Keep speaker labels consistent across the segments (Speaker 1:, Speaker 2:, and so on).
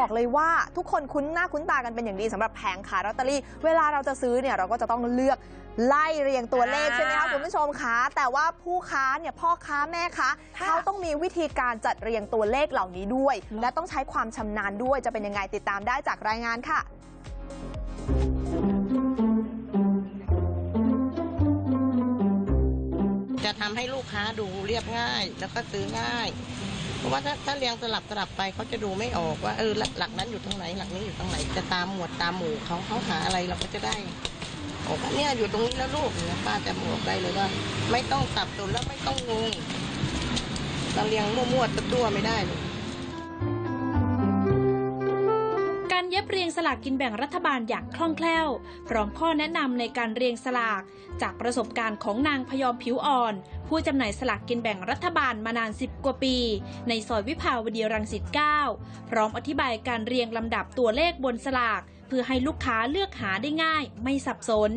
Speaker 1: บอกเลยว่าทุกคนคุ้นหน้าคุ้นตากันเป็นอย่างดีสำหรับแผงขายลอตเตอรี่ เวลาเราจะซื้อเนี่ยเราก็จะต้องเลือกไล่เรียงตัวเลข
Speaker 2: อ่า
Speaker 1: ใช่ไหมคะคุณผู้ชมคะแต่ว่าผู้ค้าเนี่ยพ่อค้าแม่ค้า
Speaker 2: ค่ะ
Speaker 1: เขาต้องมีวิธีการจัดเรียงตัวเลขเหล่านี้ด้วย และต้องใช้ความชำนาญด้วยจะเป็นยังไงติดตามได้จากรายงานค่ะ
Speaker 3: จะทำให้ลูกค้าดูเรียบง่าย แล้วก็ซื้อง่าย เพราะว่าถ้าถ้าเรียงสลับสลับไปเขาจะดูไม่ออกว่าเออหลักนั้นอยู่ตรงไหนหลักนี้อยู่ตรงไหนจะตามหมวดตามหมู่เขาเขาหาอะไรเราก็จะได้บอ้เนี่ยอยู่ตรงนี้แล้วลูกเนี่ยป้าจะบอกได้เลยว่า ไม่ต้องสับสนแล้วไม่ต้องงงเราเรียงมั่วๆตัวไม่ได้เลย
Speaker 4: ยบเรียงสลากกินแบ่งรัฐบาลอย่างคล่องแคล่ว พร้อมข้อแนะนำในการเรียงสลาก จากประสบการณ์ของนางพยอมผิวอ่อน ผู้จำหน่ายสลากกินแบ่งรัฐบาลมานาน 10 กว่าปี ในซอยวิภาวดีรังสิต 9 พร้อมอธิบายการเรียงลำดับตัวเลขบนสลากเพื่อให้ลูกค้าเลือกหาได้ง่าย ไม่สับสน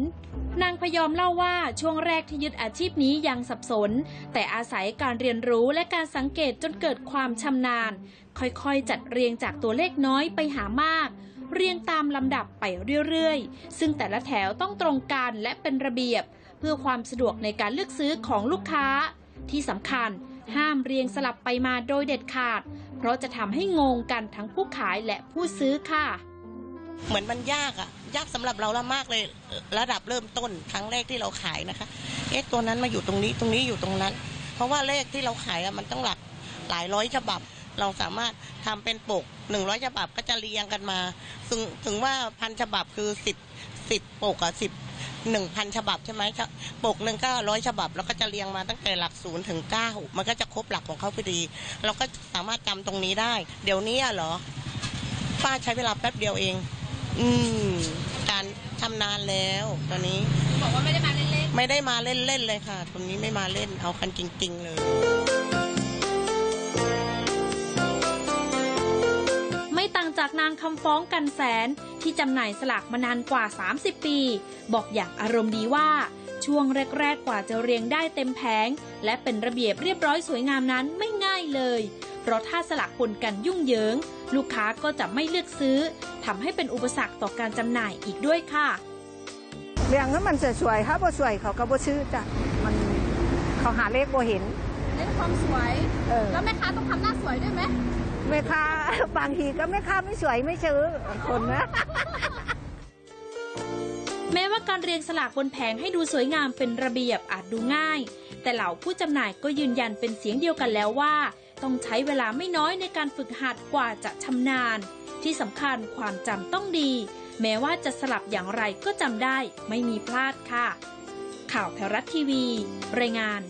Speaker 4: นางพยอมเล่าว่าช่วงแรกที่ยึดอาชีพนี้ยังสับสน แต่อาศัยการเรียนรู้และการสังเกตจนเกิดความชำนาญ ค่อยๆ จัดเรียงจากตัวเลขน้อยไปหามาก เรียงตามลำดับไปเรื่อยๆ ซึ่งแต่ละแถวต้องตรงกันและเป็นระเบียบ เพื่อความสะดวกในการเลือกซื้อของลูกค้า ที่สำคัญห้ามเรียงสลับไปมาโดยเด็ดขาด เพราะจะทำให้งงกันทั้งผู้ขายและผู้ซื้อค่ะ
Speaker 3: เหมือนมันยากอะยากสำหรับเราละมากเลย ระดับเริ่มต้นครั้งแรกที่เราขายนะคะ เอ๊ะตัวนั้นมาอยู่ตรงนี้ตรงนี้อยู่ตรงนั้น เพราะว่าเลขที่เราขายอะมันต้องหลักหลายร้อยฉบับ เราสามารถทำเป็นปกหนึ่งร้อยฉบับก็จะเรียงกันมาถึงถึงว่าพันฉบับคือสิบสิบปกอะสิบหนึ่งพันฉบับใช่ไหมปกหนึ่งก็ร้อยฉบับแล้วก็จะเรียงมาตั้งแต่หลักศูนย์ถึงเก้ามันก็จะครบหลักของเขาพอดี เราก็สามารถจำตรงนี้ได้ เดี๋ยวนี้อะเหรอป้าใช้เวลาแป๊บเดียวเอง อืมการทำนานแล้วตอนนี้
Speaker 4: บอกว่าไม่ได้มาเล่น
Speaker 3: ไม่ได้มาเล่นๆเลยค่ะตรงนี้ไม่มาเล่นเอากันจริง ๆ เลย
Speaker 4: ต่างจากนางคำฟ้องกันแสนที่จำหน่ายสลากมานานกว่า 30 ปี บอกอย่างอารมณ์ดีว่า ช่วงแรก ๆ กว่าจะเรียงได้เต็มแผง และเป็นระเบียบเรียบร้อยสวยงามนั้นไม่ง่ายเลย เพราะถ้าสลากปนกันยุ่งเหยิง ลูกค้าก็จะไม่เลือกซื้อทำให้เป็นอุปสรรคต่อการจำหน่ายอีกด้วยค่ะ
Speaker 5: เรียงนั้นมันสวยๆครับบ่สวยเขาก็บ่ซื้อจ้ะมันเขาหาเลขบ่เห็น
Speaker 6: น้นความสวย
Speaker 5: เออ
Speaker 6: แล้วแม่ค้าต้องทำหน้าสวยด้วยไหม
Speaker 5: แม่ค้า บางทีก็แม่ค้าไม่สวยไม่ซื้อบางคนนะ
Speaker 4: แม้ว่าการเรียงสลากบนแผงให้ดูสวยงามเป็นระเบียบอาจดูง่าย แต่เหล่าผู้จำหน่ายก็ยืนยันเป็นเสียงเดียวกันแล้วว่า ต้องใช้เวลาไม่น้อยในการฝึกหัดกว่าจะชำนาญ ที่สำคัญความจำต้องดี แม้ว่าจะสลับอย่างไรก็จำได้ ไม่มีพลาดค่ะ ข่าวแถวรัฐทีวี รายงาน